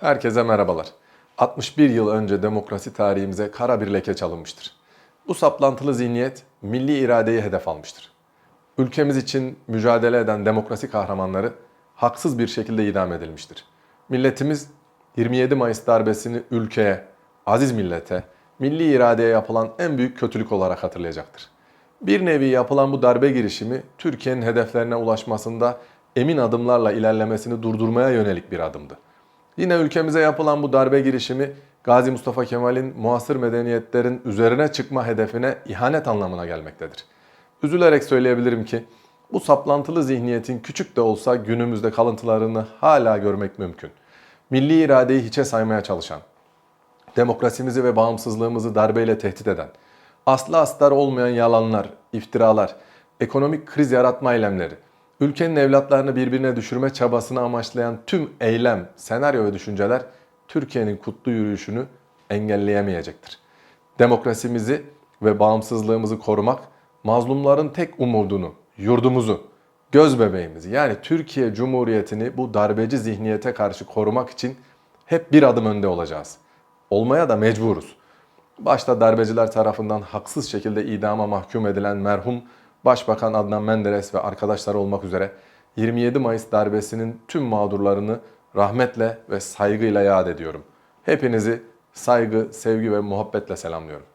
Herkese merhabalar. 61 yıl önce demokrasi tarihimize kara bir leke çalınmıştır. Bu saplantılı zihniyet milli iradeyi hedef almıştır. Ülkemiz için mücadele eden demokrasi kahramanları haksız bir şekilde idam edilmiştir. Milletimiz 27 Mayıs darbesini ülkeye, aziz millete, milli iradeye yapılan en büyük kötülük olarak hatırlayacaktır. Bir nevi yapılan bu darbe girişimi Türkiye'nin hedeflerine ulaşmasında emin adımlarla ilerlemesini durdurmaya yönelik bir adımdı. Yine ülkemize yapılan bu darbe girişimi Gazi Mustafa Kemal'in muasır medeniyetlerin üzerine çıkma hedefine ihanet anlamına gelmektedir. Üzülerek söyleyebilirim ki bu saplantılı zihniyetin küçük de olsa günümüzde kalıntılarını hala görmek mümkün. Milli iradeyi hiçe saymaya çalışan, demokrasimizi ve bağımsızlığımızı darbeyle tehdit eden, aslı astar olmayan yalanlar, iftiralar, ekonomik kriz yaratma eylemleri, ülkenin evlatlarını birbirine düşürme çabasını amaçlayan tüm eylem, senaryo ve düşünceler Türkiye'nin kutlu yürüyüşünü engelleyemeyecektir. Demokrasimizi ve bağımsızlığımızı korumak, mazlumların tek umudunu, yurdumuzu, göz bebeğimizi yani Türkiye Cumhuriyeti'ni bu darbeci zihniyete karşı korumak için hep bir adım önde olacağız. Olmaya da mecburuz. Başta darbeciler tarafından haksız şekilde idama mahkum edilen merhum Başbakan Adnan Menderes ve arkadaşları olmak üzere 27 Mayıs darbesinin tüm mağdurlarını rahmetle ve saygıyla yad ediyorum. Hepinizi saygı, sevgi ve muhabbetle selamlıyorum.